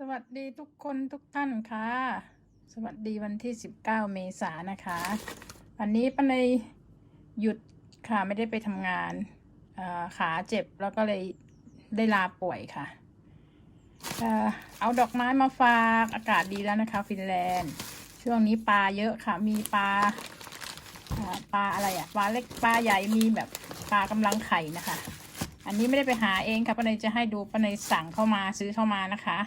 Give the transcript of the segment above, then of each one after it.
สวัสดีทุกคนทุกท่านค่ะ สวัสดีวันที่ 19 เมษายนนะคะ วันนี้ป้าในยหยุดค่ะไม่ได้ไปทำงานขาเจ็บแล้วก็เลยได้ลาป่วยค่ะ เอาดอกไม้มาฝากอากาศดีแล้วนะคะ ฟินแลนด์ ช่วงนี้ปลาเยอะค่ะมีปลาปลาอะไรอะปลาเล็กปลาใหญ่มีแบบปลากำลังไข่นะคะ อันนี้ไม่ได้ไปหาเองค่ะป้าเนยจะให้ดูป้าเนยสั่งเข้ามาซื้อเข้ามานะคะ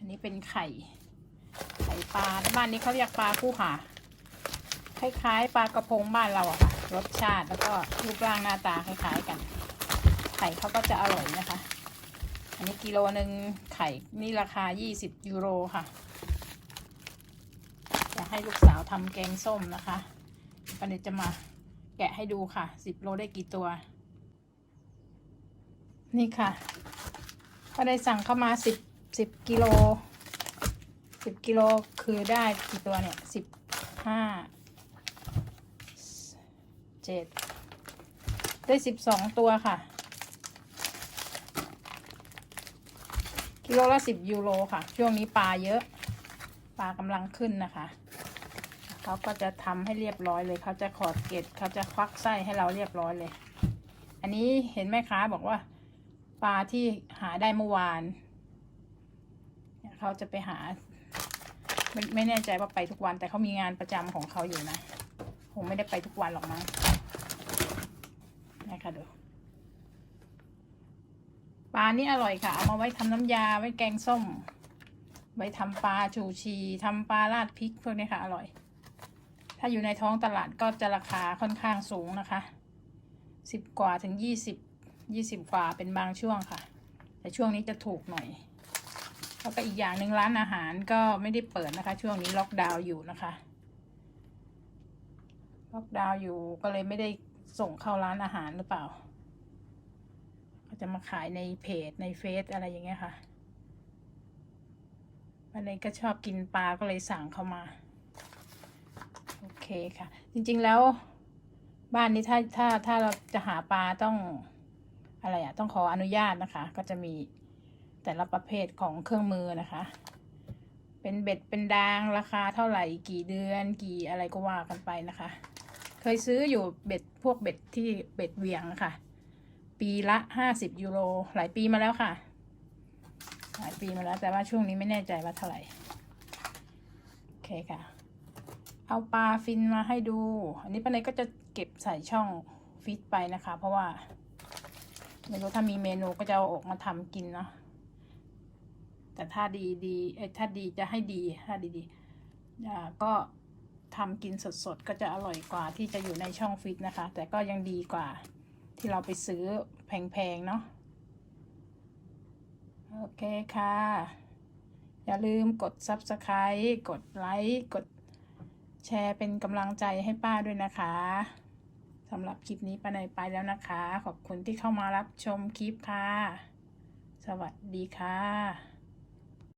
อันนี้เป็นไข่ ไข่ปลาบ้านนี้เขาเรียกปลาคู่หาคล้ายๆ ปลากระพงบ้านเราอะค่ะ รสชาติแล้วก็รูปร่างหน้าตาคล้ายๆกัน ไข่เขาก็จะอร่อยนะคะ อันนี้กิโลหนึ่งไข่นี่ราคา 20 ยูโรค่ะจะให้ลูกสาวทำแกงส้มนะคะปันนี้จะมาแกะให้ดูค่ะ 10 โลได้กี่ตัว นี่ค่ะ ก็ได้สั่งเข้ามาสิบ สิบกิโลสิบกิโลคือได้กี่ตัวเนี่ยสิบห้าเจ็ดได้สิบสองตัวค่ะ กิโลละสิบยูโรค่ะ ช่วงนี้ปลาเยอะ ปลากำลังขึ้นนะคะ เขาก็จะทำให้เรียบร้อยเลย เขาจะขอดเกล็ดเขาจะควักไส้ให้เราเรียบร้อยเลย อันนี้เห็นแม่ค้าบอกว่า ปลาที่หาได้เมื่อวาน เขาจะไปหา ไม่ไม่แน่ใจว่าไปทุกวัน แต่เขามีงานประจำของเขาอยู่นะ คงไม่ได้ไปทุกวันหรอกมั้งนะคะดูปลานี่อร่อยค่ะ เอามาไว้ทำน้ำยาไว้แกงส้ม ไว้ทำปลาชูชีทำปลาราดพริกพวกนี้ค่ะ อร่อย ถ้าอยู่ในท้องตลาดก็จะราคาค่อนข้างสูงนะคะสิบกว่าถึงยี่สิบยี่สิบกว่าเป็นบางช่วงค่ะ แต่ช่วงนี้จะถูกหน่อย แล้วก็อีกอย่างหนึ่งร้านอาหารก็ไม่ได้เปิดนะคะ ช่วงนี้ล็อกดาวน์อยู่นะคะ ล็อกดาวน์อยู่ก็เลยไม่ได้ส่งเข้าร้านอาหารหรือเปล่าเขาจะมาขายในเพจในเฟซอะไรอย่างเงี้ยค่ะวันนี้ก็ชอบกินปลาก็เลยสั่งเข้ามา โอเคค่ะ จริงๆแล้วบ้านนี้ถ้าถ้าถ้าเราจะหาปลาต้องอะไรอะต้องขออนุญาตนะคะ ก็จะมี แต่ละประเภทของเครื่องมือนะคะ เป็นเบ็ดเป็นดางราคาเท่าไหร่กี่เดือนกี่อะไรก็ว่ากันไปนะคะ เคยซื้ออยู่เบ็ดพวกเบ็ดที่เบ็ดเวียงนะคะปีละห้าสิบยูโรหลายปีมาแล้วค่ะ หลายปีมาแล้วแต่ว่าช่วงนี้ไม่แน่ใจว่าเท่าไหร่ โอเคค่ะ เอาปลาฟินมาให้ดู อันนี้ป้าเนยก็จะเก็บใส่ช่องฟิตไปนะคะ เพราะว่าไม่รู้ถ้ามีเมนูก็จะเอาออกมาทำกินเนาะ แต่ถ้าดีดีเอ้ถ้าดีจะให้ดีถ้าดีดีอ่าก็ทำกินสดๆ ก็จะอร่อยกว่าที่จะอยู่ในช่องฟิตนะคะ แต่ก็ยังดีกว่าที่เราไปซื้อแพงๆ เนาะโอเคค่ะ อย่าลืมกด Subscribe กดไลค์กดแชร์เป็นกำลังใจให้ป้าด้วยนะคะสำหรับคลิปนี้ป้าเนไปแล้วนะคะ ขอบคุณที่เข้ามารับชมคลิปค่ะ สวัสดีค่ะ